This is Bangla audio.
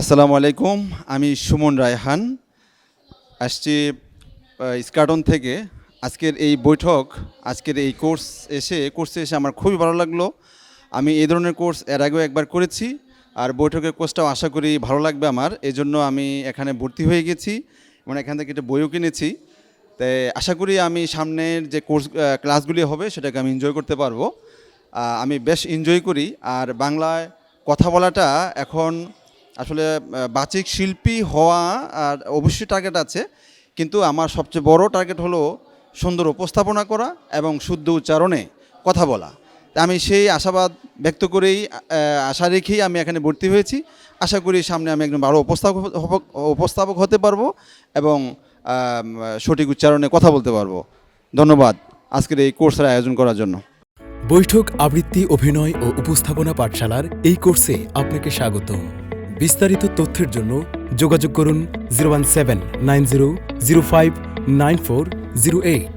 আসসালামু আলাইকুম, আমি সুমন রায়হান। আসছি স্কাটন থেকে। আজকের এই বৈঠক, আজকের এই কোর্স এসে, কোর্সে এসে আমার খুবই ভালো লাগল। আমি এই ধরনের কোর্স এর আগেও একবার করেছি, আর বৈঠকের কোর্সটাও আশা করি ভালো লাগবে আমার। এই জন্য আমি এখানে ভর্তি হয়ে গেছি, এবং এখান থেকে একটা বইও কিনেছি। তাই আশা করি আমি সামনের যে কোর্স ক্লাসগুলি হবে, সেটাকে আমি এনজয় করতে পারব। আমি বেশ এনজয় করি, আর বাংলায় কথা বলাটা এখন আসলে বাচিক শিল্পী হওয়া আর অবশ্যই টার্গেট আছে। কিন্তু আমার সবচেয়ে বড় টার্গেট হলো সুন্দর উপস্থাপনা করা এবং শুদ্ধ উচ্চারণে কথা বলা। আমি সেই আশাবাদ ব্যক্ত করেই আশা রেখেই আমি এখানে ভর্তি হয়েছি। আশা করি সামনে আমি একজন ভালো উপস্থাপক উপস্থাপক হতে পারব এবং সঠিক উচ্চারণে কথা বলতে পারব। ধন্যবাদ আজকের এই কোর্সের আয়োজন করার জন্য। বৈঠক, আবৃত্তি, অভিনয় ও উপস্থাপনা পাঠশালার এই কোর্সে আপনাকে স্বাগত বিস্তারিত তথ্যের জন্য যোগাযোগ করুন zero one seven nine zero zero five nine four zero eight.